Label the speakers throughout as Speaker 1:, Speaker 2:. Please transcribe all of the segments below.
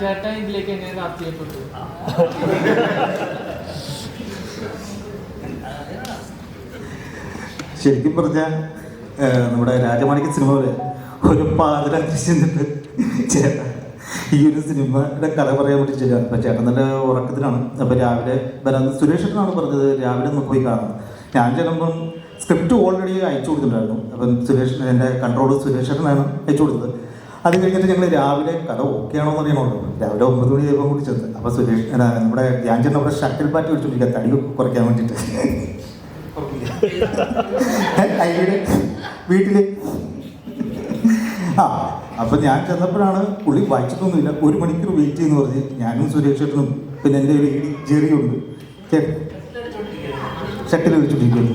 Speaker 1: ചേട്ടൻ
Speaker 2: ശരിക്കും പറഞ്ഞാൽ നമ്മുടെ രാജമാണിക്ക സിനിമ പോലെ ഒരു പാതിരാത്രി ചെന്നിട്ട് ചേട്ടാ ഈ ഒരു സിനിമയുടെ കഥ പറയാൻ വേണ്ടി ചേട്ടാ അപ്പം ചേട്ടൻ നല്ല ഉറക്കത്തിലാണ്. അപ്പം രാവിലെ വരാൻ സുരേഷനാണ് പറഞ്ഞത് രാവിലെ നമുക്ക് പോയി കാണണം ഞാൻ ചെല്ലുമ്പം സ്ക്രിപ്റ്റ് ഓൾറെഡി അയച്ചു കൊടുത്തിട്ടുണ്ടായിരുന്നു. അപ്പം സുരേഷ് എന്റെ കൺട്രോൾ സുരേഷനാണ് അയച്ചു കൊടുത്തത്. അത് കഴിഞ്ഞിട്ട് ഞങ്ങൾ രാവിലെ കഥ ഓക്കെ ആണോ എന്ന് അറിയണമല്ലോ. രാവിലെ ഒമ്പത് മണി ആയപ്പോൾ കൂടി ചെന്ന്. അപ്പോൾ സുരേഷ് നമ്മുടെ ധ്യാൻ ചെന്ന് നമ്മുടെ ഷട്ടിൽ ബാറ്റ് വെച്ചുകൊണ്ടിരിക്കുക തടി കുറയ്ക്കാൻ വേണ്ടിയിട്ട് വീട്ടിൽ. ആ അപ്പൊ ഞാൻ ചെന്നപ്പോഴാണ് പുള്ളി വായിച്ചിട്ടൊന്നുമില്ല. ഒരു മണിക്കൂർ വെയിറ്റ് ചെയ്യുന്ന പറഞ്ഞ് ഞാനും സുരേഷ് ചേട്ടനും പിന്നെ എന്റെ ഒരു ജെറിയുണ്ട് ഷട്ടിൽ വെച്ചിട്ടിരിക്കുന്നു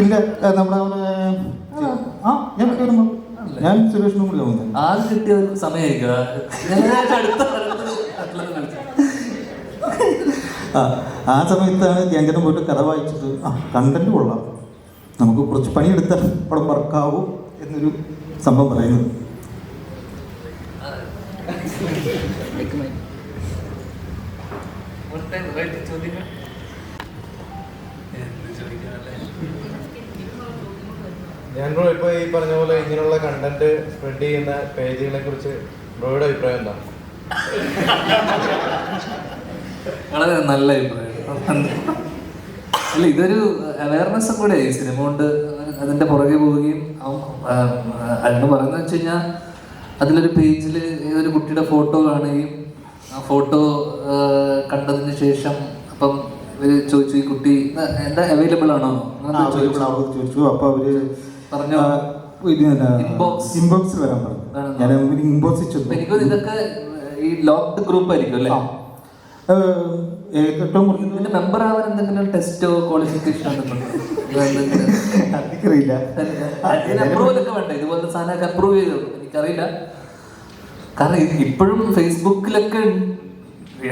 Speaker 2: ഇല്ല ഏ, നമ്മുടെ ആ ഞാൻ വരുമ്പോ ഞാൻ സുരേഷിനും കൂടി
Speaker 3: സമയമായിരിക്കും ഞാൻ അടുത്ത അത്ലറ്റ് കളിച്ചു
Speaker 2: ആ ആ സമയത്താണ് ധ്യാൻചനം പോയിട്ട് കഥ വായിച്ചിട്ട് ആ കണ്ടന്റ് കൊള്ളാം. നമുക്ക് കുറച്ച് പണിയെടുത്താൽ പടം വർക്കാവും എന്നൊരു സംഭവം പറയുന്നത്
Speaker 3: ചോദ്യങ്ങൾ?
Speaker 4: ഞാൻ ബ്രോ ഇപ്പോൾ ഈ പറഞ്ഞ പോലെ ഇങ്ങനെയുള്ള കണ്ടന്റ് സ്പ്രെഡ് ചെയ്യുന്ന പേജുകളെ കുറിച്ച് ബ്രോയുടെ അഭിപ്രായം എന്താ?
Speaker 3: വളരെ നല്ല അഭിപ്രായം. അല്ല ഇതൊരു അവയർനെസ് കൂടെ ഈ സിനിമ കൊണ്ട് അതിന്റെ പുറകെ പോവുകയും അന്ന് പറയുന്നത് വെച്ച് കഴിഞ്ഞാൽ അതിലൊരു പേജിൽ ഒരു കുട്ടിയുടെ ഫോട്ടോ കാണുകയും ആ ഫോട്ടോ കണ്ടതിന് ശേഷം അപ്പം ഇവർ ചോദിച്ചു ഈ കുട്ടി "ഇത് എന്താ അവൈലബിൾ ആണോ? ചോദിച്ചു.
Speaker 2: ചോദിച്ചു. അപ്പൊ അവർ
Speaker 3: പറഞ്ഞു.
Speaker 2: ഇൻബോക്സിൽ വരാൻ പറഞ്ഞു. ഞാൻ ഇൻബോക്സിൽ ചെന്നു.
Speaker 3: ഇതൊക്കെ ഈ ലോക്ക്ഡ് ഗ്രൂപ്പ് ആയിരിക്കും അല്ലേ?
Speaker 2: ഏറ്റവും
Speaker 3: ഇതിന്റെ മെമ്പർ ആവാൻ എന്തെങ്കിലും ടെസ്റ്റോ
Speaker 2: എനിക്കറിയില്ല.
Speaker 3: ഒക്കെ വേണ്ട? ഇതുപോലത്തെ സാധനമൊക്കെ അപ്രൂവ് ചെയ്തു? എനിക്കറിയില്ല. കാരണം ഇപ്പോഴും ഫേസ്ബുക്കിലൊക്കെ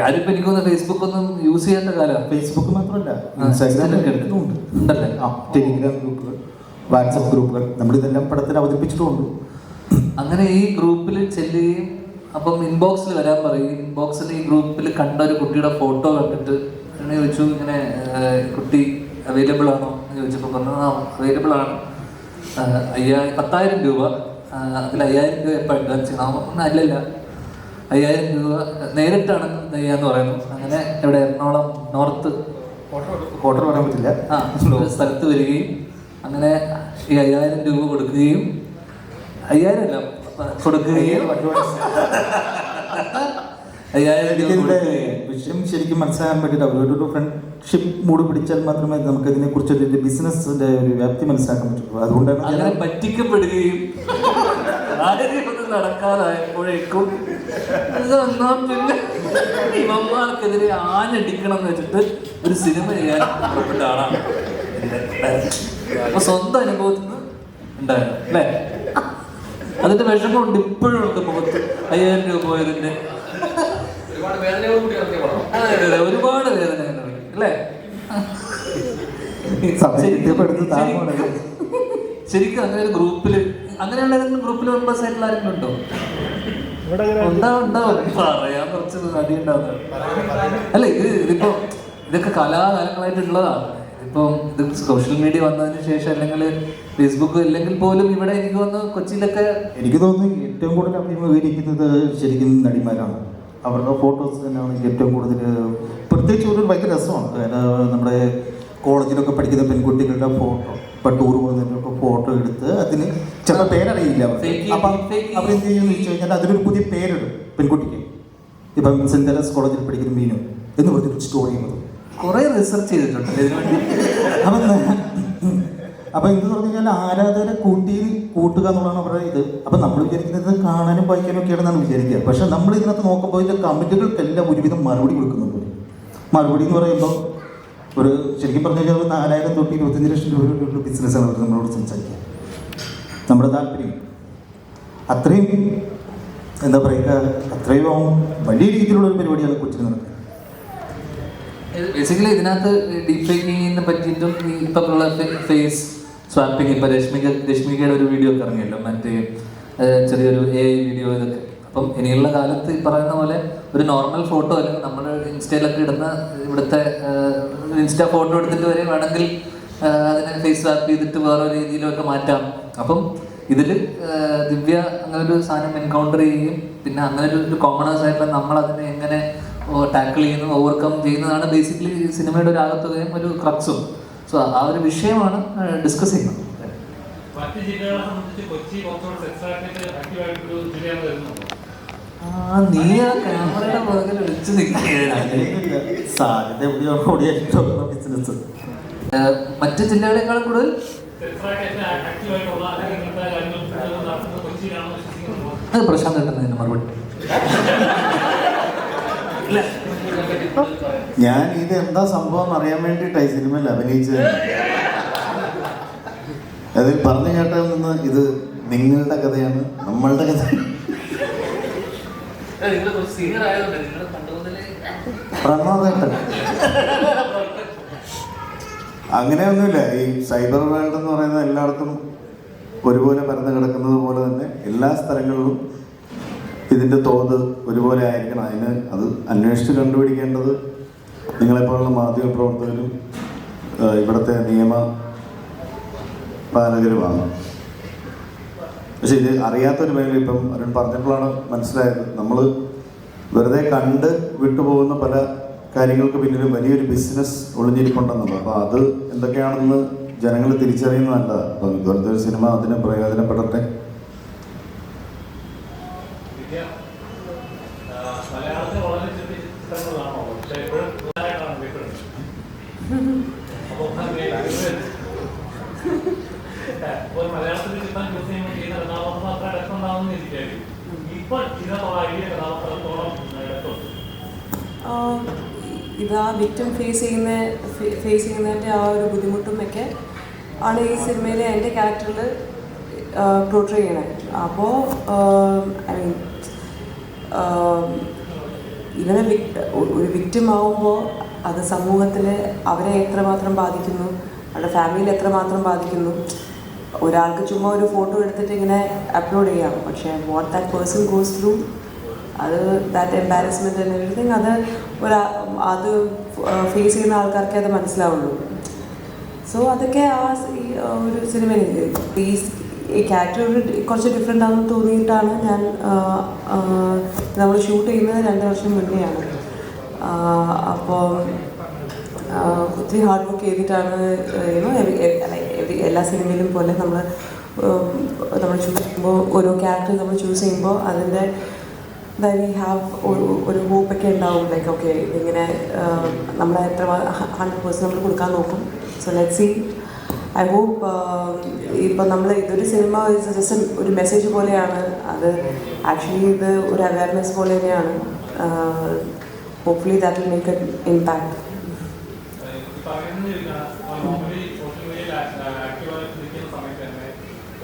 Speaker 3: ആരും എനിക്കൊന്ന് ഫേസ്ബുക്ക് ഒന്നും യൂസ് ചെയ്യാത്ത കാലം
Speaker 2: ഫേസ്ബുക്ക് മാത്രമല്ല ഇൻസ്റ്റാഗ്രാമിലൊക്കെ
Speaker 3: ഉണ്ട്.
Speaker 2: ഉണ്ട്.
Speaker 3: ഉണ്ടല്ലേ?
Speaker 2: ടെലിഗ്രാം ഗ്രൂപ്പുകൾ വാട്സപ്പ് ഗ്രൂപ്പുകൾ. നമ്മൾ ഇതെല്ലാം പടത്തിൽ അവതരിപ്പിച്ചിട്ടുമുണ്ട്.
Speaker 3: അങ്ങനെ ഈ ഗ്രൂപ്പിൽ ചെല്ലുകയും അപ്പം ഇൻബോക്സിൽ വരാൻ പറയും ഇൻബോക്സിൽ ഈ ഗ്രൂപ്പിൽ കണ്ട ഒരു കുട്ടിയുടെ ഫോട്ടോ കണ്ടിട്ട് എന്നെ ചോദിച്ചു ഇങ്ങനെ കുട്ടി അവൈലബിൾ ആണോ? എന്ന് ചോദിച്ചപ്പോൾ പറഞ്ഞു ആ അവൈലബിൾ ആണ്. അയ്യായിരം പത്തായിരം രൂപ. അതിൽ അയ്യായിരം രൂപ എപ്പോൾ അഡ്വാൻസ് ചെയ്യണം ഒന്നും അല്ലല്ല. അയ്യായിരം രൂപ നേരിട്ടാണ് ചെയ്യാന്ന് പറയുന്നു. അങ്ങനെ ഇവിടെ എറണാകുളം നോർത്ത്
Speaker 2: കോട്ടർ പറയാൻ പറ്റില്ല.
Speaker 3: ആ സ്ഥലത്ത് വരികയും അങ്ങനെ ഈ അയ്യായിരം രൂപ കൊടുക്കുകയും അയ്യായിരം അല്ല കൊടുക്കുകയും അയ്യായിരം രൂപ
Speaker 2: വിഷയം ശരിക്കും മനസ്സിലാക്കാൻ പറ്റിയിട്ട് അവരോടൊരു ഫ്രണ്ട്ഷിപ്പ് മൂഡ് പിടിച്ചാൽ മാത്രമേ നമുക്ക് ഇതിനെ കുറിച്ച് ബിസിനസിന്റെ ഒരു വ്യാപ്തി മനസ്സിലാക്കാൻ പറ്റുള്ളൂ അതുകൊണ്ടാണ്
Speaker 3: അങ്ങനെ പറ്റിക്കപ്പെടുകയും കാര്യമൊന്നും നടക്കാതായപ്പോഴേക്കും ഇത് എന്നാ പിന്നെ ഇവന്മാർക്കെതിരെ ആനടിക്കണം എന്ന് വെച്ചിട്ട് ഒരു സിനിമ ചെയ്യാൻ പുറപ്പെട്ട ആളാണ്. അപ്പൊ സ്വന്തം അനുഭവത്തിൽ നിന്ന് ഉണ്ടായിരുന്നു അല്ലേ? അതിന്റെ വിഷമമുണ്ട് ഇപ്പോഴും ഉണ്ട് മുഖത്ത്. അയ്യായിരം രൂപ പോയതിന്റെ.
Speaker 5: ഒരുപാട്
Speaker 3: വേദന അല്ലേ? ശരിക്കും അങ്ങനെ ഒരു ഗ്രൂപ്പിൽ അങ്ങനെയുള്ള ഏതെങ്കിലും ഗ്രൂപ്പിൽ മെമ്പേഴ്സ് ആയിട്ടുള്ള ആരെങ്കിലും ഉണ്ടോ? ഉണ്ടാവും ഉണ്ടാവും പറയാൻ കുറച്ച് അടി ഉണ്ടാവുന്നതാണ് അല്ല ഇത് ഇതിപ്പോ ഇതൊക്കെ കലാകാലങ്ങളായിട്ടുള്ളതാണ്. ഇപ്പം ഇത് സോഷ്യൽ മീഡിയ വന്നതിന് ശേഷം അല്ലെങ്കിൽ ഫേസ്ബുക്ക് അല്ലെങ്കിൽ പോലും ഇവിടെ എനിക്ക് തോന്നുന്നു കൊച്ചിയിലൊക്കെ
Speaker 2: എനിക്ക് തോന്നുന്നു ഏറ്റവും കൂടുതൽ അഭിമുഖീകരിക്കുന്നത് ശരിക്കും നടിമാരാണ്. അവരുടെ ഫോട്ടോസ് തന്നെയാണ് ഏറ്റവും കൂടുതൽ പ്രത്യേകിച്ച് ഒരു ഭയങ്കര രസമാണ്. അതായത് നമ്മുടെ കോളേജിലൊക്കെ പഠിക്കുന്ന പെൺകുട്ടികളുടെ ഫോട്ടോ ഇപ്പം ടൂർ പോകുന്നതിന്റെയൊക്കെ ഫോട്ടോ എടുത്ത് അതിന് ചില പേരറിയില്ല
Speaker 3: അവർ
Speaker 2: അപ്പം. അവരെന്ത് ചെയ്യുമെന്ന് വെച്ച് കഴിഞ്ഞാൽ അതിനൊരു പുതിയ പേരിടും പെൺകുട്ടിക്ക്. ഇപ്പം സെന്റ് തെരസ് കോളേജിൽ പഠിക്കുന്ന മീനു എന്ന് പറഞ്ഞൊരു സ്റ്റോറി വരും
Speaker 3: കുറെ റിസർച്ച് ചെയ്തിട്ടുണ്ട്.
Speaker 2: അപ്പം അപ്പൊ എന്ത് പറഞ്ഞു കഴിഞ്ഞാൽ ആരാധകരെ കൂട്ടി കൂട്ടുക എന്നുള്ളതാണ് അവരുടെ ഇത്. അപ്പൊ നമ്മൾ വിചാരിക്കുന്നത് കാണാനും വായിക്കാനും ഒക്കെയാണെന്നാണ് വിചാരിക്കുക. പക്ഷെ നമ്മൾ ഇതിനകത്ത് നോക്കുമ്പോൾ ഇതിന്റെ കമന്റുകൾക്കെല്ലാം ഒരുവിധം മറുപടി കൊടുക്കുന്നുണ്ട്. മറുപടി എന്ന് പറയുമ്പോൾ ഒരു ശരിക്കും പറഞ്ഞു കഴിഞ്ഞാൽ നാലായിരം തൊട്ട് ഇരുപത്തഞ്ച് ലക്ഷം രൂപയുടെ ബിസിനസ്സാണ് അവർ നമ്മളോട് സംസാരിക്കുക. നമ്മുടെ താല്പര്യം. അത്രയും എന്താ പറയുക? അത്രയും വലിയ രീതിയിലുള്ള ഒരു പരിപാടിയാണ് കൊച്ചിന് നടക്കുന്നത്.
Speaker 3: ബേസിക്കലി ഇതിനകത്ത് ഡീപ് ഫേക്കിങ്ങിനെ പറ്റിയിട്ടും ഈ ഇപ്പം ഉള്ള ഫേസ് സ്വാപ്പിംഗ് ഇപ്പം രശ്മിക രശ്മികയുടെ ഒരു വീഡിയോ ഒക്കെ ഇറങ്ങിയല്ലോ മറ്റേ ചെറിയൊരു എ വീഡിയോ ഇതൊക്കെ. അപ്പം ഇനിയുള്ള കാലത്ത് ഈ പറയുന്ന പോലെ ഒരു നോർമൽ ഫോട്ടോ അല്ലെങ്കിൽ നമ്മൾ ഇൻസ്റ്റയിലൊക്കെ ഇടുന്ന ഇവിടുത്തെ ഇൻസ്റ്റ ഫോട്ടോ എടുത്തിട്ട് വരെ വേണമെങ്കിൽ അതിനെ ഫേസ് സ്വാപ്പ് ചെയ്തിട്ട് വേറെ രീതിയിലൊക്കെ മാറ്റാം. അപ്പം ഇതിൽ ദിവ്യ അങ്ങനെ ഒരു സാധനം എൻകൗണ്ടർ ചെയ്യുകയും പിന്നെ അങ്ങനെ ഒരു കോമണേഴ്സ് ആയിട്ടുള്ള നമ്മൾ അതിനെ എങ്ങനെ ടാക്കിൾ ചെയ്യുന്നു ഓവർകം ചെയ്യുന്നതാണ് ബേസിക്കലി സിനിമയുടെ ഒരു ആകത്തുകയും ഒരു ക്രക്സും സോ ആ ഒരു വിഷയമാണ് ഡിസ്കസ് ചെയ്യുന്നത്.
Speaker 1: മറ്റ്
Speaker 3: ആ നീ ആ ക്യാമറയുടെ പുറകിൽ നിൽക്കുകയാണ്. മറ്റു കൂടുതൽ പ്രശാന്ത് കിട്ടുന്നതിന് മറുപടി.
Speaker 2: ഞാൻ ഇത് എന്താ സംഭവം അറിയാൻ വേണ്ടിയിട്ടായി സിനിമയിൽ അഭിനയിച്ചത്? അതിൽ പറഞ്ഞു കേട്ടാൽ നിന്ന് ഇത് നിങ്ങളുടെ കഥയാണ് നമ്മളുടെ കഥ. പ്രണോദേട്ടൻ അങ്ങനെയൊന്നുമില്ല ഈ സൈബർ വേൾഡ് എന്ന് പറയുന്നത് എല്ലായിടത്തും ഒരുപോലെ പരന്ന് കിടക്കുന്നത് പോലെ തന്നെ എല്ലാ സ്ഥലങ്ങളിലും ഇതിന്റെ തോത് ഒരുപോലെ ആയിരിക്കണം. അതിന് അത് അന്വേഷിച്ച് കണ്ടുപിടിക്കേണ്ടത് നിങ്ങളെപ്പോലുള്ള മാധ്യമ പ്രവർത്തകരും ഇവിടുത്തെ നിയമ പാലകരുമാണ്. പക്ഷെ ഇത് അറിയാത്തൊരു മേഖല ഇപ്പം അരുൺ പറഞ്ഞപ്പോഴാണ് മനസ്സിലായത്. നമ്മൾ വെറുതെ കണ്ട് വിട്ടുപോകുന്ന പല കാര്യങ്ങൾക്ക് പിന്നിലും വലിയൊരു ബിസിനസ് ഒളിഞ്ഞിരിപ്പുണ്ടെന്നുള്ളത്. അപ്പോൾ അത് എന്തൊക്കെയാണെന്ന് ജനങ്ങൾ തിരിച്ചറിയുന്നതല്ല അപ്പം ഇതുപോലത്തെ ഒരു സിനിമ അതിന് പ്രയോജനപ്പെടട്ടെ
Speaker 1: വിദ്യ ആ, മലയാളത്തിൽ വളരെ ചെറിയ ചിത്രങ്ങളാണോ പക്ഷെ എപ്പോഴും പുതുതായിട്ടാണ് അറിയപ്പെടുന്നത് അപ്പോൾ അപ്പോൾ മലയാളത്തിൽ ചിത്രം ചൂസ് ചെയ്യുമ്പോൾ ചെയ്യുന്ന കഥാപാത്രം അത്ര ഇടക്കുണ്ടാവുമെന്ന് എനിക്കറിയാം ഇപ്പൊ ചില വലിയ കഥാപാത്രത്തോളം
Speaker 6: ആഹ് ഇത് ആ വിക്റ്റം ഫേസ് ചെയ്യുന്ന ഫേസ് ചെയ്യുന്നതിന്റെ ആ ഒരു ബുദ്ധിമുട്ടും ഒക്കെ ആണ് ഈ സിനിമയിലെ എന്റെ ക്യാരക്ടറിൽ പോർട്രേ ചെയ്യണേ. അപ്പോൾ ഐ മീൻ ഇവനെ ഒരു വിക്റ്റം ആവുമ്പോൾ അത് സമൂഹത്തിൽ അവരെ എത്രമാത്രം ബാധിക്കുന്നു അവരുടെ ഫാമിലിയിൽ എത്രമാത്രം ബാധിക്കുന്നു ഒരാൾക്ക് ചുമ്മാ ഒരു ഫോട്ടോ എടുത്തിട്ട് ഇങ്ങനെ അപ്ലോഡ് ചെയ്യാം. പക്ഷേ what that person goes through അത് ദാറ്റ് എംബാരസ്മെന്റ് ആൻഡ് എവറിഥിങ് അത് ഒരു അത് ഫേസ് ചെയ്യുന്ന ആൾക്കാർക്കേ അത് മനസ്സിലാവുള്ളൂ. സോ അതൊക്കെ ആ ഒരു സിനിമയിൽ ഈ ഈ ക്യാരക്ടർ കുറച്ച് ഡിഫറെന്റ് ആണെന്ന് തോന്നിയിട്ടാണ് ഞാൻ നമ്മൾ ഷൂട്ട് ചെയ്യുന്നത് രണ്ട് വർഷം മുന്നെയാണ്. അപ്പോൾ ഒത്തിരി ഹാർഡ് വർക്ക് ചെയ്തിട്ടാണ് യുനോ എല്ലാ സിനിമയിലും പോലെ നമ്മൾ നമ്മൾ ചൂസ് ചെയ്യുമ്പോൾ ഓരോ ക്യാരക്ടർ നമ്മൾ ചൂസ് ചെയ്യുമ്പോൾ അതിന്റെ വി ഹാവ് ഒരു ഒരു ഹോപ്പൊക്കെ ഉണ്ടാവും. ലൈക്ക് ഓക്കെ ഇതിങ്ങനെ നമ്മൾ എത്ര ഹൺഡ്രഡ് പേഴ്സന്റ് നമ്മൾ കൊടുക്കാൻ നോക്കും. So let see I hope ഇപ്പം നമ്മൾ ഇതൊരു സിനിമ ജസ്റ്റ് ഒരു മെസ്സേജ് പോലെയാണ്. അത് ആക്ച്വലി ഇത് ഒരു അവയർനെസ് പോലെ തന്നെയാണ്. Hopefully that will make a impact
Speaker 1: normally social മീഡിയയിൽ ആക്റ്റീവായി നിൽക്കുന്ന സമയത്ത് തന്നെ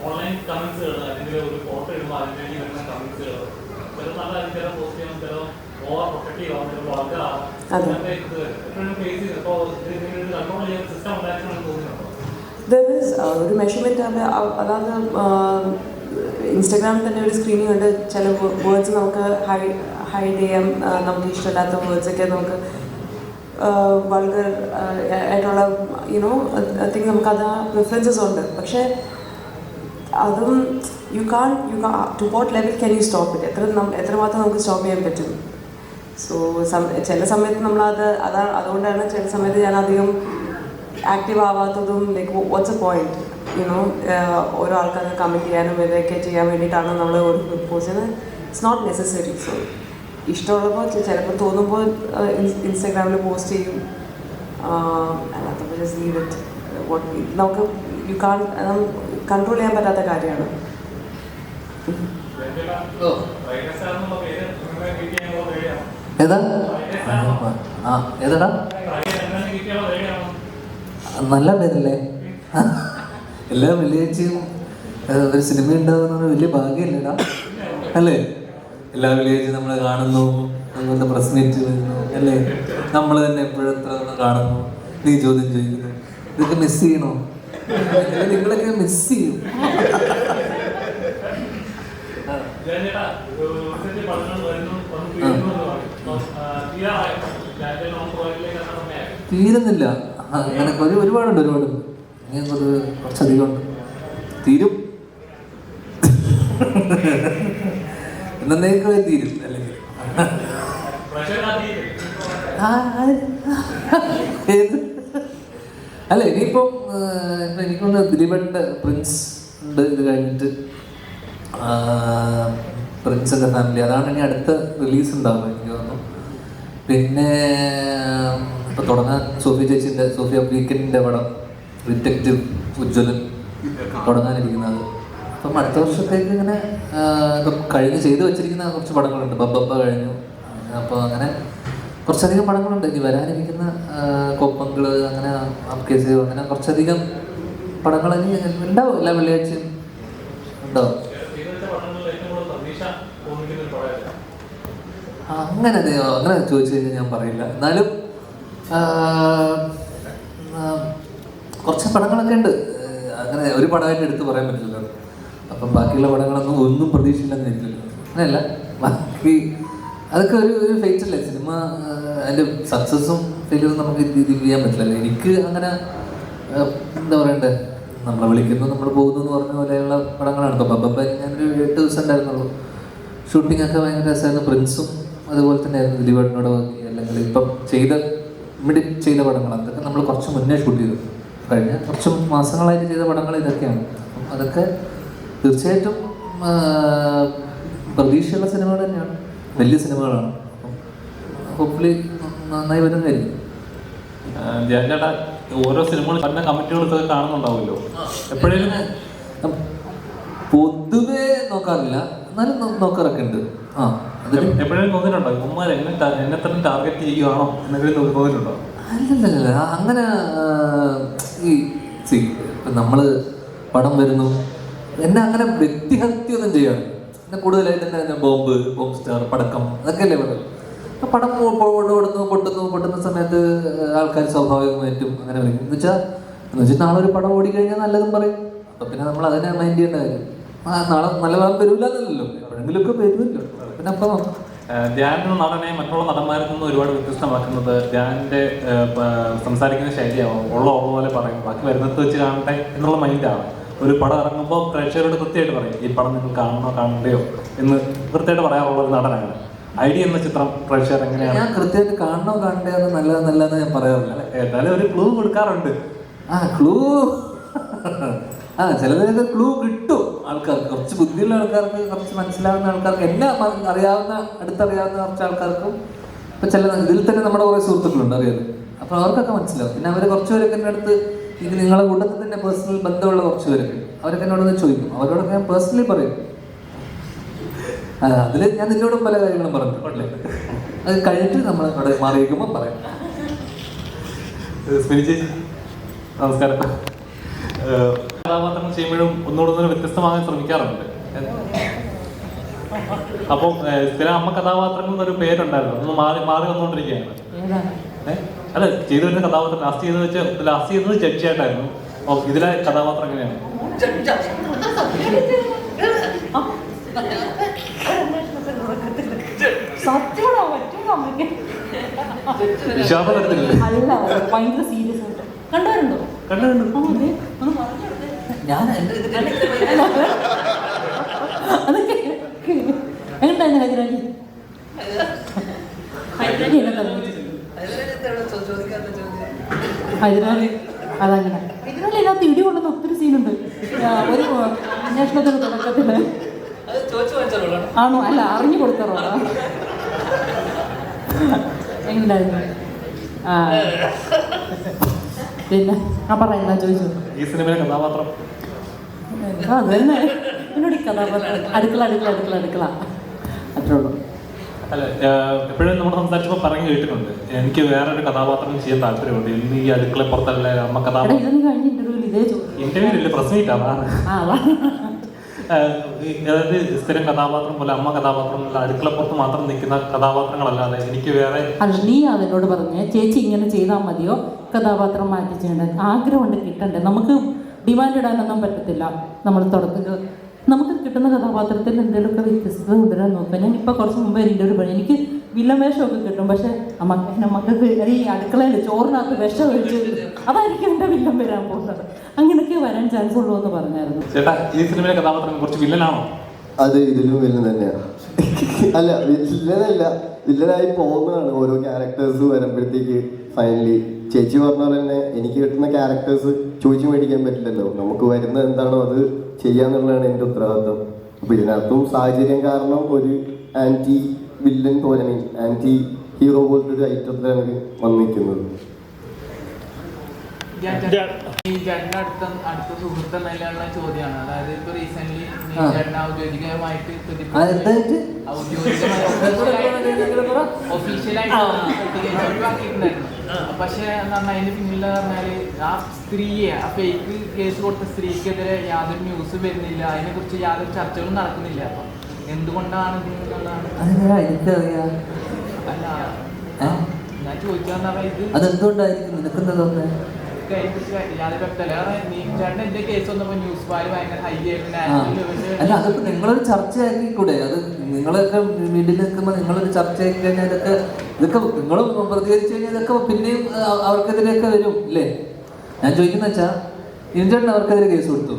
Speaker 1: ഓൺലൈൻ കമന്റ്സുകൾ അല്ലെങ്കിൽ ഒരു ഫോട്ടോ ഇടുമ്പോൾ അതിന് വേണ്ടി വരുന്ന കമന്റ്സുകൾ ചില നല്ല ചില പോസിറ്റീവ് ചില ഓവർ പ്രൊട്ടക്റ്റീവ് ആവും ചില വളർച്ചയാവും
Speaker 6: അതെ.
Speaker 1: അങ്ങനത്തെ ഇത് എപ്പോഴും ഫേസ് ചെയ്ത് ഇപ്പോൾ ഇതിന് കൺട്രോൾ ചെയ്യുന്ന സിസ്റ്റം ഉണ്ടായിരിക്കണമെന്ന് തോന്നുന്നുണ്ടോ
Speaker 6: ദർ ഇസ് ഒരു മെഷർമെന്റ് അതായത് ഇൻസ്റ്റാഗ്രാമിൽ തന്നെ ഒരു സ്ക്രീനിങ് ഉണ്ട് ചില വേർഡ്സ് നമുക്ക് ഹൈഡ് ചെയ്യാം നമുക്ക് ഇഷ്ടമില്ലാത്ത വേർഡ്സൊക്കെ നമുക്ക് വൾഗർ ആയിട്ടുള്ള യുനോ തിങ്ക് നമുക്കത് പ്രിഫറൻസസ് ഉണ്ട്. പക്ഷേ അതും you can you can to what level can you stop it എത്ര എത്രമാത്രം നമുക്ക് സ്റ്റോപ്പ് ചെയ്യാൻ പറ്റും? സോ ചില സമയത്ത് നമ്മളത് അതാ അതുകൊണ്ടാണ് ചില സമയത്ത് ഞാൻ അധികം active ആവാത്തതും like what's a point you know ഓരോ ആൾക്കാർക്ക് കമന്റ് ചെയ്യാനും ഇതൊക്കെ ചെയ്യാൻ വേണ്ടിയിട്ടാണ് നമ്മൾ ഒരു പോസ്റ്റ് ചെയ്യുന്നത്. ഇറ്റ്സ് നോട്ട് നെസസറി സോ ഇഷ്ടമുള്ളപ്പോൾ ചിലപ്പോൾ തോന്നുമ്പോൾ ഇൻസ്റ്റാഗ്രാമിൽ പോസ്റ്റ് ചെയ്യും. അല്ലാത്തപ്പോൾ ജസ്റ്റ് ലീവ് ഇറ്റ് നമുക്ക് യു കാൺ കൺട്രോൾ ചെയ്യാൻ പറ്റാത്ത കാര്യമാണ്.
Speaker 3: ഏതാ? ആ ഏതാടാ? നല്ല പേരല്ലേ? എല്ലാ വെള്ളിയാഴ്ചയും ഒരു സിനിമ ഉണ്ടാകുന്ന വലിയ ഭാഗ്യമല്ലേടാ അല്ലേ? എല്ലാ വെള്ളിയാഴ്ചയും നമ്മൾ കാണുന്നു അതുപോലെ പ്രസ് മീറ്റ് വരുന്നു അല്ലേ? നമ്മൾ തന്നെ എപ്പോഴും എത്ര കാണുന്നു നീ ചോദ്യം ചോദിക്കുന്നു. ഇതൊക്കെ മിസ് ചെയ്യണോ? നിങ്ങളൊക്കെ മിസ് ചെയ്യും
Speaker 1: ചേട്ടാ ഒരു പഠനങ്ങൾ വരുന്നു വന്ന് തീരുന്നു എന്ന് പറയും അപ്പം, ആ, തീരാറായോ ഞാൻ നോൺ പ്രോയിലേക്ക് എന്ന സമയമായി
Speaker 3: തീരുന്നില്ല. അങ്ങനെ ഒരു ഒരുപാടുണ്ട് ഒരുപാടുണ്ട് അങ്ങനെയുള്ളത് അത് കുറച്ചധികം ഉണ്ട് തീരും എന്നേക്കുമായി തീരും. അല്ലെങ്കിൽ ഏത്? അല്ല ഇനിയിപ്പം എനിക്കൊന്ന് ദിലീപന്റെ പ്രിൻസ് ഉണ്ട് ഇത് കഴിഞ്ഞിട്ട്. ആ, ഒക്കെ ഫാമിലി അതാണ് ഇനി അടുത്ത റിലീസ് ഉണ്ടാവുക എനിക്ക് തോന്നുന്നു. പിന്നെ ഇപ്പൊ തുടങ്ങാൻ സോഫി ചേച്ചിന്റെ സോഫി വീക്കെൻഡിന്റെ പടം ഡിറ്റക്റ്റീവ് ഉജ്ജ്വലൻ തുടങ്ങാനിരിക്കുന്നത്. അപ്പം അടുത്ത വർഷത്തേക്ക് ഇങ്ങനെ ഇപ്പം കഴിഞ്ഞ് ചെയ്തു വെച്ചിരിക്കുന്ന കുറച്ച് പടങ്ങളുണ്ട്. ബബ്ബ കഴിഞ്ഞു. അപ്പോൾ അങ്ങനെ കുറച്ചധികം പടങ്ങളുണ്ട്. ഇനി വരാനിരിക്കുന്ന കൊപ്പങ്ങൾ അങ്ങനെ അപ്കേസ് അങ്ങനെ കുറച്ചധികം പടങ്ങൾ ഇനി ഉണ്ടാവും എല്ലാ വെള്ളിയാഴ്ചയും. ഉണ്ടാവും
Speaker 1: ചെയ്തു വെച്ച പഠനങ്ങളിൽ ഏറ്റവും കൂടുതൽ പ്രതീക്ഷ തോന്നിക്കുന്ന ഒരു പടമായിരുന്നു
Speaker 3: ആ, അങ്ങനെ അങ്ങനെ ചോദിച്ചു കഴിഞ്ഞാൽ ഞാൻ പറയില്ല. എന്നാലും കുറച്ച് പടങ്ങളൊക്കെ ഉണ്ട്. അങ്ങനെ ഒരു പടമായിട്ട് എടുത്ത് പറയാൻ പറ്റില്ല അപ്പം ബാക്കിയുള്ള പടങ്ങളൊന്നും ഒന്നും പ്രതീക്ഷയില്ലെന്ന് എനിക്കില്ല അങ്ങനെയല്ല. ബാക്കി അതൊക്കെ ഒരു ഒരു ഫേറ്റ് അല്ലേ? സിനിമ അതിന്റെ സക്സസ്സും സക്സസും ഫെയിലും നമുക്ക് ഇത് ചെയ്യാൻ പറ്റില്ലല്ലോ. എനിക്ക് അങ്ങനെ എന്താ പറയണ്ടേ? നമ്മളെ വിളിക്കുന്നു നമ്മൾ പോകുന്നു എന്ന് പറഞ്ഞ പോലെയുള്ള പടങ്ങളാണ്. ഇപ്പം ബബ്ബ ഞാനൊരു എട്ട് ദിവസം ഉണ്ടായിരുന്നുള്ളൂ. ഷൂട്ടിംഗ് ഒക്കെ ഭയങ്കര രസമായിരുന്നു. പ്രിൻസും അതുപോലെ തന്നെ ആയിരുന്നു ദിലീപേട്ടനോട് വന്നി അല്ലെങ്കിൽ ഇപ്പം ചെയ്ത മിഡി ചെയ്ത പടങ്ങൾ. അതൊക്കെ നമ്മൾ കുറച്ച് മുന്നേ ഷൂട്ട് ചെയ്തു. കഴിഞ്ഞ കുറച്ച് മാസങ്ങളായിട്ട് ചെയ്ത പടങ്ങൾ ഇതൊക്കെയാണ്. അപ്പം അതൊക്കെ തീർച്ചയായിട്ടും പ്രതീക്ഷയുള്ള സിനിമകൾ തന്നെയാണ്. വലിയ സിനിമകളാണ്. അപ്പം ഹോപ്പ്ഫുള്ളി നന്നായി വരുന്നതായിരിക്കും.
Speaker 1: കാര്യം ചേട്ടാ ഓരോ സിനിമകളും പറഞ്ഞ കമ്മിറ്റികളൊക്കെ കാണുന്നുണ്ടാവുമല്ലോ? എപ്പോഴേലും
Speaker 3: പൊതുവേ നോക്കാറില്ല. എന്നാലും നോക്കാറൊക്കെ ഉണ്ട്. ആ. അതിൽ
Speaker 1: എപ്പോഴേലും തോന്നിയിട്ടുണ്ടോ? ഉമ്മ എന്നെ ടാ- എന്നെ തന്നെ ടാർഗറ്റ് ചെയ്യുകയാണോ എന്നെങ്കിലും തോന്നി- തോന്നിയിട്ടുണ്ടോ?
Speaker 3: അല്ലല്ലല്ല അങ്ങനെ ഈ സി നമ്മൾ പടം വരുന്നു. എന്നെ അങ്ങനെ വ്യക്തിഹത്യൊന്നും ചെയ്യാണ് എന്നെ കൂടുതലായിട്ട് എന്നെ ബോംബ് ബോംബ് സ്റ്റാർ പടക്കം അതൊക്കെയല്ലേ പറയുന്നത് അപ്പൊ പടം ഓടുന്നു പൊട്ടുന്നു പൊട്ടുന്ന സമയത്ത് ആൾക്കാർ സ്വാഭാവികമായിട്ടും അങ്ങനെ വിളിക്കും. എന്ന് വെച്ചാൽ എന്ന് വെച്ചാൽ നാളെ ഒരു പടം ഓടിക്കഴിഞ്ഞാൽ നല്ലതും പറയും. അപ്പൊ പിന്നെ നമ്മൾ അതിനെ മൈൻഡ് ചെയ്യേണ്ട കാര്യം. നാളെ നല്ല പടം വരൂല എന്നല്ലല്ലോ എപ്പോഴെങ്കിലുമൊക്കെ വരുമല്ലോ പിന്നെ
Speaker 1: ധ്യാൻ എന്ന നടനെ മറ്റുള്ള നടന്മാരിൽ നിന്ന് ഒരുപാട് വ്യത്യസ്തമാക്കുന്നത് ധ്യാനിന്റെ സംസാരിക്കുന്ന ശൈലിയാവും. ഉള്ള ഉള്ള പോലെ പറയും. ബാക്കി വരുന്നത് വെച്ച് കാണട്ടെ എന്നുള്ള മൈൻഡാണ്. ഒരു പടം ഇറങ്ങുമ്പോൾ പ്രേക്ഷകരോട് കൃത്യമായിട്ട് പറയും ഈ പടം നിങ്ങൾ കാണണോ കാണണ്ടയോ? എന്ന് കൃത്യമായിട്ട് പറയാനുള്ള ഒരു നടനാണ്. ഐഡിയ എന്ന ചിത്രം പ്രേക്ഷകർ എങ്ങനെയാണ്?
Speaker 3: ഞാൻ കൃത്യമായിട്ട് കാണണോ കാണണ്ടേ എന്ന് നല്ലത് നല്ലതെന്ന് ഞാൻ പറയാറില്ല.
Speaker 1: ഏതായാലും ഒരു ക്ലൂ കൊടുക്കാറുണ്ട്.
Speaker 3: ആ ക്ലൂ ആ ചിലതിനൊക്കെ ക്ലൂ കിട്ടും. ആൾക്കാർക്ക് കുറച്ച് ബുദ്ധിയുള്ള ആൾക്കാർക്ക് കുറച്ച് മനസ്സിലാവുന്ന ആൾക്കാർക്ക് എന്നെ അറിയാവുന്ന അടുത്തറിയാവുന്ന കുറച്ച് ആൾക്കാർക്കും ഇപ്പൊ ചില ഇതിൽ തന്നെ നമ്മുടെ കുറേ സുഹൃത്തുക്കളുണ്ട് അറിയാതെ അപ്പൊ അവർക്കൊക്കെ മനസ്സിലാവും. പിന്നെ അവർ കുറച്ച് പേരൊക്കെ എന്റെ അടുത്ത് ഇത് നിങ്ങളെ കൂട്ടത്തിൽ തന്നെ പേഴ്സണൽ ബന്ധമുള്ള കുറച്ച് പേരൊക്കെ അവരൊക്കെ എന്നോടൊന്ന് ചോദിക്കും. അവരോടൊക്കെ ഞാൻ പേഴ്സണലി പറയും. അതിൽ ഞാൻ നിന്നോടും പല കാര്യങ്ങളും പറഞ്ഞിട്ടുണ്ട്. അത് കഴിഞ്ഞിട്ട് നമ്മൾ അവിടെ മാറിയിരിക്കുമ്പോൾ പറയാം.
Speaker 1: നമസ്കാരം. കഥാപാത്രങ്ങൾ ചെയ്യുമ്പോഴും ഒന്നുകൂടെ വ്യത്യസ്തമാകാൻ ശ്രമിക്കാറുണ്ട്. അപ്പോൾ സ്ഥിരം അമ്മ കഥാപാത്രങ്ങൾ എന്നൊരു പേരുണ്ടായിരുന്നു. അതൊന്ന് മാറി മാറി വന്നുകൊണ്ടിരിക്കുകയാണ്? അല്ല ചെയ്തു വരുന്ന കഥാപാത്രം ലാസ്റ്റ് ചെയ്തത് വെച്ച് ലാസ്റ്റ് ചെയ്തത് ജഡ്ജിയായിട്ടായിരുന്നു. ഓ ഇതിലെ കഥാപാത്രം എങ്ങനെയാണ്? വിശ്വാസം തരത്തില്ലേ
Speaker 7: അല്ല ഭയങ്കര സീരിയസ് ആയിട്ട്. കണ്ടുവരുന്നുണ്ടോ
Speaker 1: കണ്ടു
Speaker 3: ഞാൻ എന്റെ
Speaker 7: അതൊക്കെ എങ്ങനെയുണ്ടായിരുന്നു ഹൈദരാലി ഹൈദരാലി എന്നെ ഹൈദരാലി അതങ്ങനെ. ഹൈദരാലി ഇതിനകത്ത് ഇടി കൊള്ളുന്ന ഒത്തിരി സീനുണ്ട്. ഒരു അന്വേഷണത്തിന്റെ തുടക്കത്തിൽ. ആണോ? അല്ല അറിഞ്ഞു കൊടുത്തറോ എങ്ങനെയായിരുന്നു ആ. പിന്നെ ആ പറയുന്ന ചോദിച്ചു
Speaker 1: ഈ സിനിമയിലെ കഥാപാത്രം.
Speaker 7: അത് തന്നെ. എന്നോട് ഈ കഥാപാത്രം അടുക്കള അടുക്കള അടുക്കള അടുക്കള. അത്രേ ഉള്ളൂ.
Speaker 1: അല്ല എപ്പോഴും നമ്മൾ സംസാരിച്ചപ്പോൾ പറഞ്ഞു കേട്ടിട്ടുണ്ട്. എനിക്ക് വേറൊരു കഥാപാത്രം ചെയ്യാൻ താല്പര്യമുണ്ട്. ഇന്ന് ഈ അടുക്കള പുറത്തല്ല അമ്മ കഥാപാത്രം?
Speaker 7: ഇതൊന്നും കഴിഞ്ഞ ഇന്റർവ്യൂവിൽ ഇതേ ചോദിച്ചു
Speaker 1: ഇന്റർവ്യൂ ഇല്ല പ്രസ് മീറ്റ് അതാണ്
Speaker 7: ആ അതാ
Speaker 1: ഏഹ്, ഈ അതായത് സ്ഥിരം കഥാപാത്രം പോലെ അമ്മ കഥാപാത്രം അല്ല അടുക്കളപ്പുറത്ത് മാത്രം നിൽക്കുന്ന കഥാപാത്രങ്ങളല്ലാതെ എനിക്ക് വേറെ
Speaker 7: അല്ല നീ അതിനോട് പറഞ്ഞേ. ചേച്ചി ഇങ്ങനെ ചെയ്താൽ മതിയോ? കഥാപാത്രം മാറ്റി ചെയ്യേണ്ടത് ആഗ്രഹമുണ്ട് കിട്ടണ്ടേ? നമുക്ക് ഡിമാൻഡ് ഇടാനൊന്നും പറ്റത്തില്ല. നമ്മൾ തുടക്കത്തിൽ നമുക്ക് കിട്ടുന്ന കഥാപാത്രത്തിൽ എന്തെങ്കിലുമൊക്കെ വ്യത്യസ്തത കൊണ്ടുവരാൻ നോക്കാം. ഞാൻ ഇപ്പോൾ കുറച്ച് മുമ്പ് എന്റെ ഒരു പണി. എനിക്ക് വില്ലവേഷമൊക്കെ കിട്ടും. പക്ഷേ നമുക്ക് നമുക്ക് ഈ അടുക്കളയിൽ ചോറിനകത്ത് വിഷം ഒഴിച്ച് അതായിരിക്കും എന്റെ വില്ലൻ വരാൻ പോകുന്നത്. അങ്ങനെയൊക്കെ വരാൻ ചാൻസ് ഉള്ളൂ എന്ന് പറഞ്ഞായിരുന്നു.
Speaker 1: ചേട്ടാ ഈ സിനിമയിലെ കഥാപാത്രം കുറച്ച് വില്ലനാണോ?
Speaker 8: അത് ഇതിലും വില്ലൻ തന്നെയാണ് അല്ല വില്ലനല്ല. വില്ലനായി പോകുന്നതാണ് ഓരോ ക്യാരക്ടേഴ്സ് വരുമ്പോഴത്തേക്ക് ഫൈനലി ചേച്ചി പറഞ്ഞ പോലെ തന്നെ എനിക്ക് കിട്ടുന്ന ക്യാരക്ടേഴ്സ് ചോദിച്ചു മേടിക്കാൻ പറ്റില്ലല്ലോ നമുക്ക് വരുന്നത് എന്താണോ അത് ചെയ്യാന്നുള്ളതാണ് എന്റെ ഉത്തരവാദിത്വം അപ്പൊ ഇതിനകത്തും സാഹചര്യം കാരണം ഒരു ആന്റി വില്ലൻ പോലെ മീൻ ആന്റി ഹീറോ പോലത്തെ ഒരു ഐറ്റത്തിലാണ് വന്നിരിക്കുന്നത്
Speaker 5: ഈ ചേട്ടന്റെ അടുത്ത അടുത്ത സുഹൃത്ത് എന്നതിലുള്ള ചോദ്യമാണ് അതായത് ഇപ്പൊ റീസെന്റ്. ചേട്ടൻ ഔദ്യോഗികമായിട്ട്? ഒഫീഷ്യലായിട്ട് പക്ഷെ എന്ന് പറഞ്ഞാൽ അതിന്റെ പിന്നിൽ പറഞ്ഞാൽ ആ സ്ത്രീയെ ആ ഫേക്ക് കേസ് കൊടുത്ത സ്ത്രീക്കെതിരെ യാതൊരു ന്യൂസ് വരുന്നില്ല. അതിനെ കുറിച്ച് യാതൊരു ചർച്ചകളും നടക്കുന്നില്ല. അപ്പൊ എന്തുകൊണ്ടാണ് അല്ല? ഞാൻ ചോദിക്കാന്ന് പറഞ്ഞാൽ ഇത്
Speaker 3: അതെന്തുകൊണ്ടായിരിക്കും നിനക്കെന്താ അല്ല അതിപ്പോ നിങ്ങളൊരു ചർച്ചയാക്കി കൂടെ അത് നിങ്ങളൊക്കെ വീട്ടിൽ നിൽക്കുമ്പോൾ നിങ്ങളൊരു ചർച്ചയാക്കി കഴിഞ്ഞാൽ ഇതൊക്കെ ഇതൊക്കെ നിങ്ങൾ പ്രതികരിച്ചു കഴിഞ്ഞാൽ ഇതൊക്കെ പിന്നെയും അവർക്കെതിരെയൊക്കെ വരും ഇല്ലേ? ഞാൻ ചോദിക്കുന്ന വെച്ചാ ഇന്ത്യൻ അവർക്കെതിരെ കേസ് കൊടുത്തു.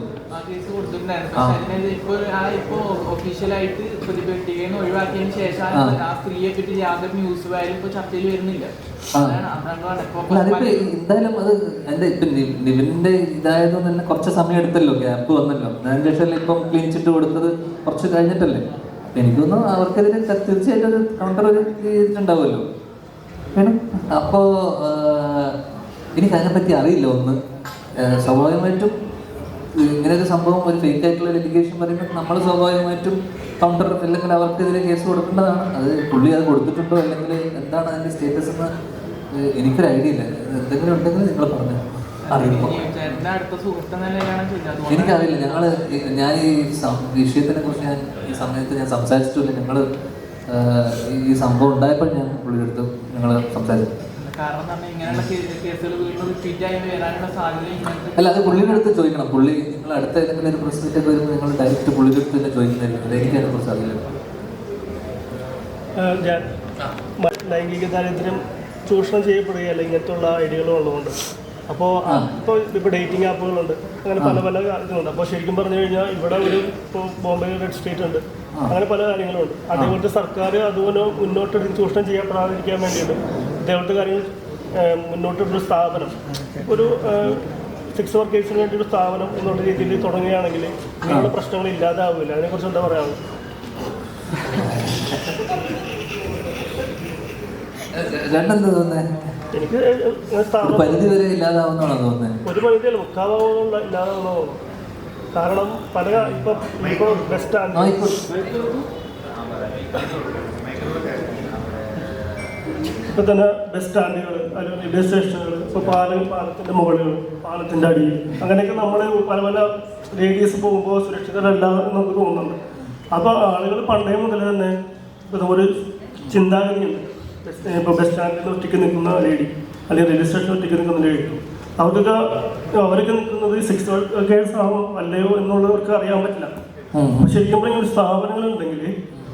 Speaker 3: എന്തായാലും അത് എന്റെ ഇപ്പൊ നിവിന്റെ ഇതായത് തന്നെ കുറച്ച് സമയം എടുത്തല്ലോ ഗ്യാപ്പ് വന്നല്ലോ. അതിന് ശേഷം ഇപ്പം ക്ലീൻ ചിറ്റ് കൊടുത്തത് കുറച്ച് കഴിഞ്ഞിട്ടല്ലേ? എനിക്ക് തോന്നുന്നു അവർക്കെതിരെ തീർച്ചയായിട്ടും ഒരു കൗണ്ടർ ഒരു ചെയ്തിട്ടുണ്ടാവുമല്ലോ. വേണം. അപ്പോ എനിക്ക് എനിക്ക് അതിനെപ്പറ്റി അറിയില്ല ഒന്ന്. സ്വാഭാവികമായിട്ടും ഇങ്ങനെ ഒരു സംഭവം ഒരു ഫേക്ക് ആയിട്ടുള്ള എഡ്യൂക്കേഷൻ പറയുമ്പോൾ നമ്മൾ സ്വാഭാവികമായിട്ടും കൗണ്ടർ അല്ലെങ്കിൽ അവർക്കെതിരെ കേസ് കൊടുക്കേണ്ടതാണ്. അത് പുള്ളി അത് കൊടുത്തിട്ടുണ്ടോ അല്ലെങ്കിൽ എന്താണ് അതിന്റെ സ്റ്റേറ്റസ് എന്ന് എനിക്കൊരു ഐഡിയ ഇല്ല. എന്തെങ്കിലും ഉണ്ടെങ്കിൽ നിങ്ങൾ പറഞ്ഞു എനിക്കറിയില്ല. ഞങ്ങൾ ഞാൻ ഈ വിഷയത്തിനെ കുറിച്ച് ഞാൻ ഈ സമയത്ത് ഞാൻ സംസാരിച്ചിട്ടില്ല. ഞങ്ങൾ ഈ സംഭവം ഉണ്ടായപ്പോൾ ഞാൻ പുള്ളിയെടുത്ത് ഞങ്ങൾ സംസാരിച്ചു. അല്ല അത് പുള്ളിയുടെ അടുത്ത് ചോദിക്കണം. പുള്ളി നിങ്ങൾ അടുത്ത ഏതെങ്കിലും ഒരു പ്രശ്നത്തിൽ വരുമ്പോൾ നിങ്ങൾ ഡയറക്റ്റ് പുള്ളിയുടെ അടുത്ത് തന്നെ ചോദിക്കുന്നില്ല അത് എനിക്ക് അതിനെക്കുറിച്ച് അറിയില്ല.
Speaker 9: ലൈംഗിക ദാരിദ്ര്യം ചൂഷണം ചെയ്യപ്പെടുകയല്ല ഇങ്ങനത്തുള്ള ഐഡിയകളും ഉള്ളതുകൊണ്ട്. അപ്പോൾ. ഇപ്പോൾ ഇപ്പോൾ ഡേറ്റിംഗ് ആപ്പുകളുണ്ട് അങ്ങനെ പല പല കാര്യങ്ങളുണ്ട്. അപ്പോൾ ശരിക്കും പറഞ്ഞു കഴിഞ്ഞാൽ ഇവിടെ ഒരു ഇപ്പോൾ ബോംബെ റെഡ് സ്ട്രീറ്റ് ഉണ്ട്. അങ്ങനെ പല കാര്യങ്ങളുണ്ട്. അതേപോലത്തെ സർക്കാർ അതുപോലെ മുന്നോട്ട് ചൂഷണം ചെയ്യപ്പെടാതിരിക്കാൻ വേണ്ടിയിട്ട് ഇതേപോലത്തെ കാര്യങ്ങൾ മുന്നോട്ടൊരു സ്ഥാപനം. ഒരു സെക്സ് വർക്കേഴ്സിന് വേണ്ടി ഒരു സ്ഥാപനം എന്നുള്ള രീതിയിൽ തുടങ്ങുകയാണെങ്കിൽ നിങ്ങളുടെ പ്രശ്നങ്ങൾ ഇല്ലാതാവില്ല. അതിനെക്കുറിച്ച് എന്താ
Speaker 3: രണ്ടെന്താ തോന്നുന്നത്
Speaker 9: എനിക്ക്
Speaker 3: പരിധി വരെ ഇല്ലാതാവുന്നതാണോ തോന്നുന്നത്
Speaker 9: ഒരു പരിധിയല്ല മുക്കാഭാഗമുള്ള ഇല്ലാതാവുന്നോ കാരണം പല ഇപ്പൊ ഇപ്പൊ ബെസ്റ്റ് ആണ്. ഇപ്പൊ തന്നെ ബസ് സ്റ്റാൻഡുകൾ അല്ലെങ്കിൽ റെയിൽവേ സ്റ്റേഷനുകൾ ഇപ്പോൾ പാലം പാലത്തിന്റെ മുകളിൽ പാലത്തിന്റെ അടിയിൽ. അങ്ങനെയൊക്കെ നമ്മൾ പല പല റേഡിയസ് പോകുമ്പോൾ സുരക്ഷിതരല്ല എന്ന് നമുക്ക് തോന്നുന്നുണ്ട്. അപ്പോൾ ആളുകൾ പണ്ടേ മുതൽ തന്നെ ഇപ്പൊ ഒരു ചിന്താഗതിയുണ്ട്. ഇപ്പോൾ ഇപ്പൊ ബസ് സ്റ്റാൻഡിൽ ഒറ്റയ്ക്ക് നിൽക്കുന്ന ലേഡി അല്ലെങ്കിൽ റെയിൽവേ സ്റ്റേഷനിൽ ഒറ്റയ്ക്ക് നിൽക്കുന്ന ലേഡി അവർക്കൊക്കെ അവരൊക്കെ നിൽക്കുന്നത് സിക്സ് കേഴ്സ് ആണോ അല്ലയോ എന്നുള്ളവർക്ക് അറിയാൻ പറ്റില്ല. ശരിക്കും പറഞ്ഞാൽ സ്ഥാപനങ്ങളുണ്ടെങ്കിൽ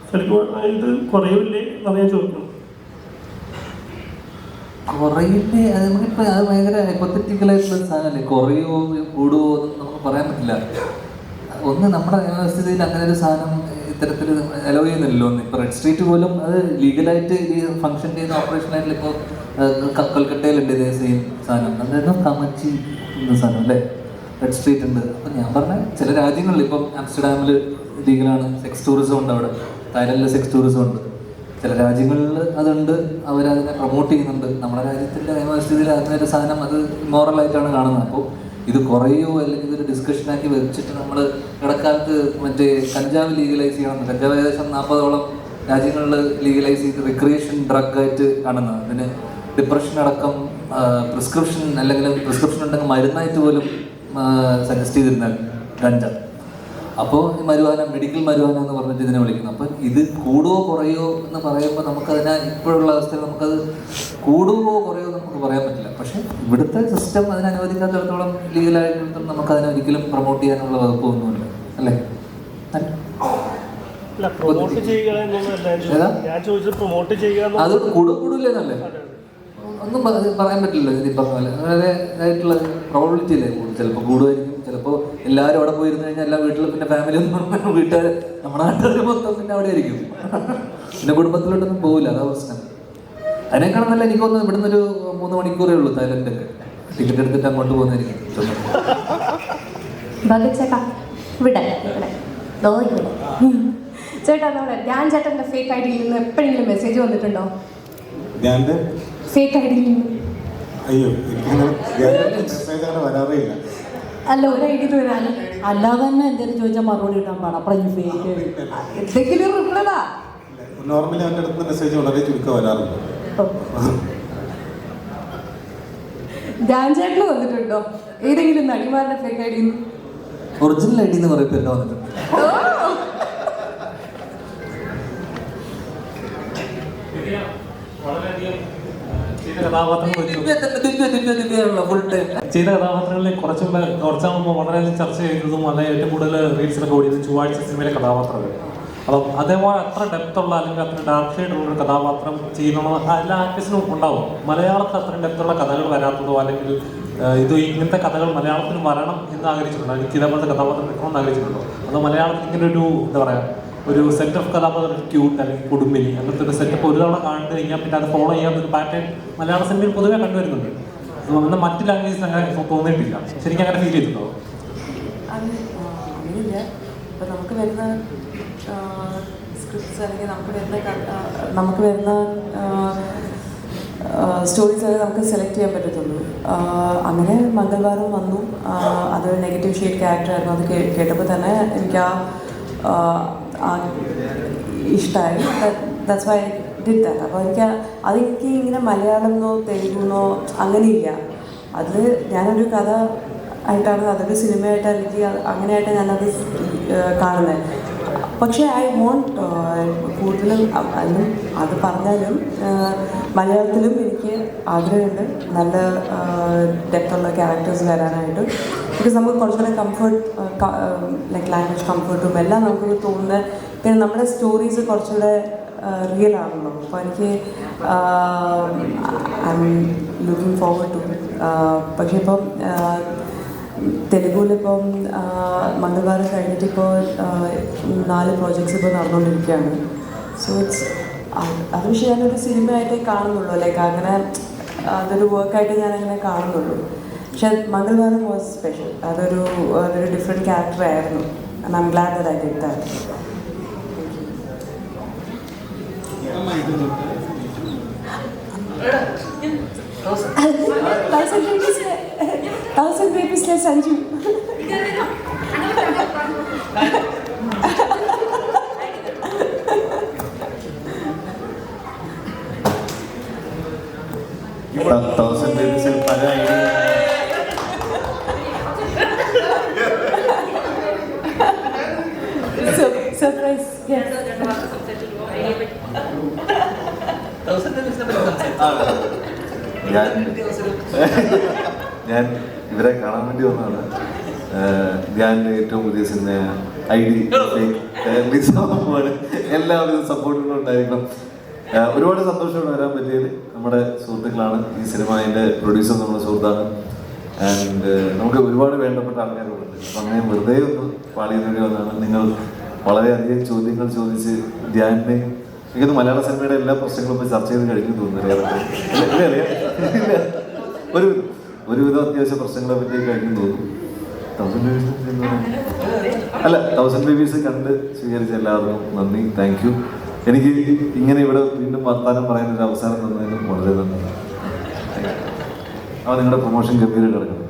Speaker 9: ചിലപ്പോൾ ഇത് കുറയില്ലേ എന്നറിയാൻ ഞാൻ ചോദിക്കുന്നത്.
Speaker 3: കുറയില്ലേ അത് നമുക്കിപ്പോൾ അത് ഭയങ്കര ഒരു സാധനമല്ലേ? കുറയോ കൂടുവോ എന്ന് നമുക്ക് പറയാൻ പറ്റില്ല. ഒന്ന് നമ്മുടെ വ്യവസ്ഥിതിയിൽ അങ്ങനെ ഒരു സാധനം ഇത്തരത്തിൽ അലോ ചെയ്യുന്നില്ലല്ലോ ഒന്ന് ഇപ്പോൾ റെഡ് സ്ട്രീറ്റ് പോലും അത് ലീഗലായിട്ട് ഈ ഫംഗ്ഷൻ ചെയ്യുന്ന ഓപ്പറേഷൻ ആയിട്ട് ഇപ്പോൾ കൊൽക്കട്ടയിലുണ്ട് ഇതേ സെയിം സാധനം. അതായത് കമച്ചി എന്ന സാധനം അല്ലേ? റെഡ് സ്ട്രീറ്റ് ഉണ്ട്. അപ്പം ഞാൻ പറഞ്ഞ ചില രാജ്യങ്ങളിൽ ഇപ്പം ആംസ്റ്റർഡാമിൽ ലീഗലാണ് സെക്സ് ടൂറിസം ഉണ്ട് അവിടെ. തായ്ലൻഡിൽ സെക്സ് ടൂറിസം ഉണ്ട്. ചില രാജ്യങ്ങളിൽ അതുണ്ട്. അവരതിനെ പ്രൊമോട്ട് ചെയ്യുന്നുണ്ട്. നമ്മുടെ രാജ്യത്തിന്റെ നിയമവ്യവസ്ഥയിൽ അതിനൊരു സാധനം അത് മോറലായിട്ടാണ് കാണുന്നത്. അപ്പോൾ ഇത് കുറയോ അല്ലെങ്കിൽ ഇതൊരു ഡിസ്കഷനാക്കി വെച്ചിട്ട് നമ്മൾ ഇടക്കാലത്ത് മറ്റേ കഞ്ചാവ് ലീഗലൈസ് ചെയ്യണം. കഞ്ചാവ് ഏകദേശം നാൽപ്പതോളം രാജ്യങ്ങളിൽ ലീഗലൈസ് ചെയ്ത് റിക്രിയേഷൻ ഡ്രഗ് ആയിട്ട് കാണുന്നത്. അതിന് ഡിപ്രഷൻ അടക്കം പ്രിസ്ക്രിപ്ഷൻ അല്ലെങ്കിൽ പ്രിസ്ക്രിപ്ഷൻ ഉണ്ടെങ്കിൽ മരുന്നായിട്ട് പോലും സജസ്റ്റ് ചെയ്തിരുന്നാൽ ഗഞ്ച. അപ്പോൾ മരുവാന മെഡിക്കൽ മരുവാന എന്ന് പറഞ്ഞിട്ട് ഇതിനെ വിളിക്കുന്നു. അപ്പം ഇത് കൂടുവോ കുറയോ എന്ന് പറയുമ്പോൾ നമുക്കതിനെ ഇപ്പോഴുള്ള അവസ്ഥയിൽ നമുക്കത് കൂടുവോ കുറയോ നമുക്ക് പറയാൻ പറ്റില്ല. പക്ഷേ ഇവിടുത്തെ സിസ്റ്റം അതിനെ അനുവദിക്കാത്തിടത്തോളം ലീഗലായിട്ട് നമുക്കതിനെ ഒരിക്കലും പ്രൊമോട്ട് ചെയ്യാനുള്ള വകുപ്പൊന്നുമില്ല അല്ലേ? അത്
Speaker 9: കൂടുതലല്ലേ
Speaker 3: കൂടു ഒന്നും പറയാൻ പറ്റില്ല പോലെ വളരെ ഇതായിട്ടുള്ള പ്രോബിലിറ്റി അല്ലേ കൂടും ചിലപ്പോൾ കൂടുമായിരിക്കും ചിലപ്പോൾ എല്ലാവരും അവിടെ പോയിരുന്നു കഴിഞ്ഞാൽ എല്ലാ വീട്ടിലും പിന്നെ ഫാമിലി ഒന്നും വീട്ടുകാർ നമ്മുടെ നാട്ടുകാർ മൊത്തം പിന്നെ അവിടെ ആയിരിക്കും പിന്നെ കുടുംബത്തിലോട്ടൊന്നും പോകില്ല അതാ പ്രശ്നം. അതിനേക്കാളും നല്ല എനിക്ക് തോന്നുന്നു ഇവിടുന്ന് ഒരു മൂന്ന് മണിക്കൂറേ ഉള്ളൂ തായ്ലൻഡൊക്കെ ടിക്കറ്റ് എടുത്തിട്ട് അങ്ങോട്ട് പോകുന്നതായിരിക്കും.
Speaker 10: ചേട്ടാ ഇവിടെ ഇവിടെ ദോ ഇവിടെ ഉം. ചേട്ടാ നമ്മുടെ ധ്യാൻ ചേട്ടന്റെ ഫേക്ക് ഐ ഡിയിൽ നിന്ന് എപ്പോഴെങ്കിലും മെസ്സേജ് വന്നിട്ടുണ്ടോ?
Speaker 11: ഞാൻ
Speaker 10: ഫേക്ക് ഐ ഡിയിൽ നിന്ന്.
Speaker 11: അയ്യോ മെസ്സേജ് അങ്ങനെ വരാറേ ഇല്ല.
Speaker 10: അല്ല ഒരു ഐ ഡി വരാനും
Speaker 7: അല്ലാതെ തന്നെ എന്തെങ്കിലും ചോദിച്ചാൽ മറുപടി ഇടാൻ പാടാ. അപ്പുറം ഫേക്ക്
Speaker 10: എന്തെങ്കിലും റിപ്ലൈ
Speaker 11: നോർമലി അവന്റെ അടുത്ത് മെസ്സേജ് വളരെ ചുരുക്കം വരാറുണ്ട്.
Speaker 10: ധ്യാൻ ചേട്ടന് വന്നിട്ടുണ്ടോ? ഏതെങ്കിലും നടിമാരുടെ ഫേക്ക് ഐ ഡിയിൽ
Speaker 3: ഒറിജിനൽ ഐ ഡി എന്ന് പറയുമ്പോൾ എന്നെ വന്നിട്ടുണ്ട്
Speaker 1: വളരെയധികം ചെയ്ത കഥാപാത്രങ്ങളിൽ കുറച്ച് കുറച്ച് മുമ്പ് വളരെയധികം ചർച്ച ചെയ്തതും അല്ലെങ്കിൽ ഏറ്റവും കൂടുതൽ റീൽസിലൊക്കെ ഓടിയത് ചൊവ്വാഴ്ച സിനിമയിലെ കഥാപാത്രങ്ങൾ. അപ്പം അതേപോലെ അത്ര ഡെപ്ത് ഉള്ള അല്ലെങ്കിൽ അത്ര ഡാർക്ക് ഷെയ്ഡ് ഉള്ള ഒരു കഥാപാത്രം ചെയ്യുന്ന എല്ലാ ആർട്ടിസ്റ്റിനും ഉണ്ടാവും. മലയാളത്തിൽ അത്ര ഡെപ്ത് ഉള്ള കഥകൾ വരാത്തതോ അല്ലെങ്കിൽ ഇത് ഇങ്ങനത്തെ കഥകൾ മലയാളത്തിൽ വരണം എന്ന് ആഗ്രഹിച്ചിട്ടുണ്ടോ? എനിക്ക് ഇതേപോലത്തെ കഥാപാത്രം കിട്ടണമെന്ന് ആഗ്രഹിച്ചിട്ടുണ്ടോ? അതോ മലയാളത്തിൽ ഇങ്ങനെ ഒരു എന്താ പറയുക ഒരു സെറ്റ് ഓഫ് കഥാപാത്രം ക്യൂട്ട് അല്ലെങ്കിൽ കുടുംബിനി. അങ്ങനത്തെ ഒരു സെറ്റപ്പ് ഒരു തവണ കണ്ടു കഴിഞ്ഞാൽ പിന്നെ അത് ഫോളോ ചെയ്യാൻ ഒരു പാറ്റേൺ മലയാള സിനിമയിൽ പൊതുവേ കണ്ടുവരുന്നുണ്ട്. അതുകൊണ്ട് മറ്റ് ലാംഗ്വേജസ് അങ്ങനെ തോന്നിയിട്ടില്ല. ശരിക്കും അങ്ങനെ ഫീൽ ചെയ്തിട്ടുണ്ടോ?
Speaker 6: അങ്ങനെയില്ല. ഇപ്പം നമുക്ക് വരുന്ന സ്ക്രിപ്റ്റ്സ് അല്ലെങ്കിൽ നമുക്ക് വരുന്ന നമുക്ക് വരുന്ന സ്റ്റോറീസ് ഒക്കെ നമുക്ക് സെലക്ട് ചെയ്യാൻ പറ്റത്തുള്ളൂ. അങ്ങനെ മംഗൾവാരം വന്നു. അത് നെഗറ്റീവ് ഷെയ്ഡ് ക്യാരക്ടറായിരുന്നു അത് കേട്ടപ്പോൾ തന്നെ എനിക്ക് ആ ഇഷ്ടമായി ദാറ്റ്സ് വൈ ഡിഡ് ദാറ്റ് അപ്പോൾ എനിക്ക് അതെനിക്ക് ഇങ്ങനെ മലയാളമെന്നോ തെലുഗെന്നോ അങ്ങനെയില്ല. അത് ഞാനൊരു കഥ ആയിട്ടാണ് അതൊരു സിനിമയായിട്ട് അത് അങ്ങനെയായിട്ട് ഞാനത് കാണുന്നത്. പക്ഷേ ഐ വോണ്ട് കൂടുതലും അതും അത് പറഞ്ഞാലും മലയാളത്തിലും എനിക്ക് ആഗ്രഹമുണ്ട്. നല്ല ഡെപ്തുള്ള ക്യാരക്ടേഴ്സ് വരാനായിട്ട്. ബിക്കോസ് നമുക്ക് കുറച്ചുകൂടെ കംഫർട്ട് ലൈക്ക് ലാംഗ്വേജ് കംഫർട്ടും എല്ലാം നമുക്ക് തോന്നുന്ന പിന്നെ നമ്മുടെ സ്റ്റോറീസ് കുറച്ചുകൂടെ റിയൽ ആണല്ലോ. അപ്പോൾ എനിക്ക് I mean looking forward to പക്ഷേ ഇപ്പം തെലുഗുവിലിപ്പം മംഗൾവാരം കഴിഞ്ഞിട്ട് ഇപ്പോൾ നാല് പ്രോജക്ട്സ് ഇപ്പോൾ നടന്നുകൊണ്ടിരിക്കുകയാണ് സോ ഇറ്റ്സ് അത് പക്ഷേ ഞാനൊരു സിനിമയായിട്ടേ കാണുന്നുള്ളൂ. ലൈക്ക് അങ്ങനെ അതൊരു വർക്കായിട്ട് ഞാനങ്ങനെ കാണുന്നുള്ളൂ. പക്ഷെ മംഗൾവാരം വാസ് സ്പെഷ്യൽ അതൊരു അതൊരു ഡിഫറെന്റ് ക്യാരക്ടർ ആയിരുന്നു. I'm glad that I did that thousand ബേബീസിലെ thousand ബേബീസിലെ സഞ്ജു
Speaker 11: തൗസൻഡ് ബേബീസിൽ പല ഐഡിയ
Speaker 6: സർപ്രൈസ്
Speaker 11: ഞാൻ ഞാൻ ഇവരെ കാണാൻ വേണ്ടി വന്നതാണ്. ഞാൻ ഏറ്റവും പുതിയ സിനിമ ഐ ഡി എല്ലാവിധ സപ്പോർട്ടുകളും ഉണ്ടായിരിക്കണം. ഏഹ് ഒരുപാട് സന്തോഷമാണ് വരാൻ പറ്റിയത്. നമ്മുടെ സുഹൃത്തുക്കളാണ് ഈ സിനിമ അതിന്റെ പ്രൊഡ്യൂസർ നമ്മുടെ സുഹൃത്താണ്. ആൻഡ് നമുക്ക് ഒരുപാട് വേണ്ടപ്പെട്ട ആൾക്കാരുണ്ട്. അങ്ങനെ വെറുതെ ഒന്ന് പാളിയ വേണ്ടി വന്നതാണ്. നിങ്ങൾ വളരെയധികം ചോദ്യങ്ങൾ ചോദിച്ച് ധ്യാനിനെ എനിക്കത് മലയാള സിനിമയുടെ എല്ലാ പ്രശ്നങ്ങളും ഇപ്പോൾ ചർച്ച ചെയ്ത് കഴിഞ്ഞു തോന്നുന്നു. ഒരു ഒരുവിധം അത്യാവശ്യ പ്രശ്നങ്ങളെ പറ്റി കഴിഞ്ഞു തോന്നുന്നു. തൗസൻഡ് ബേബീസ് അല്ല തൗസൻഡ് ബേബീസ് കണ്ട് സ്വീകരിച്ച എല്ലാവർക്കും നന്ദി. താങ്ക് യു എനിക്ക് ഇങ്ങനെ ഇവിടെ വീണ്ടും വർത്താനം ഒരു അവസരം തന്നതിന് വളരെ നന്ദി. അപ്പോൾ നിങ്ങളുടെ പ്രൊമോഷൻ ഗംഭീരം കിടക്കണം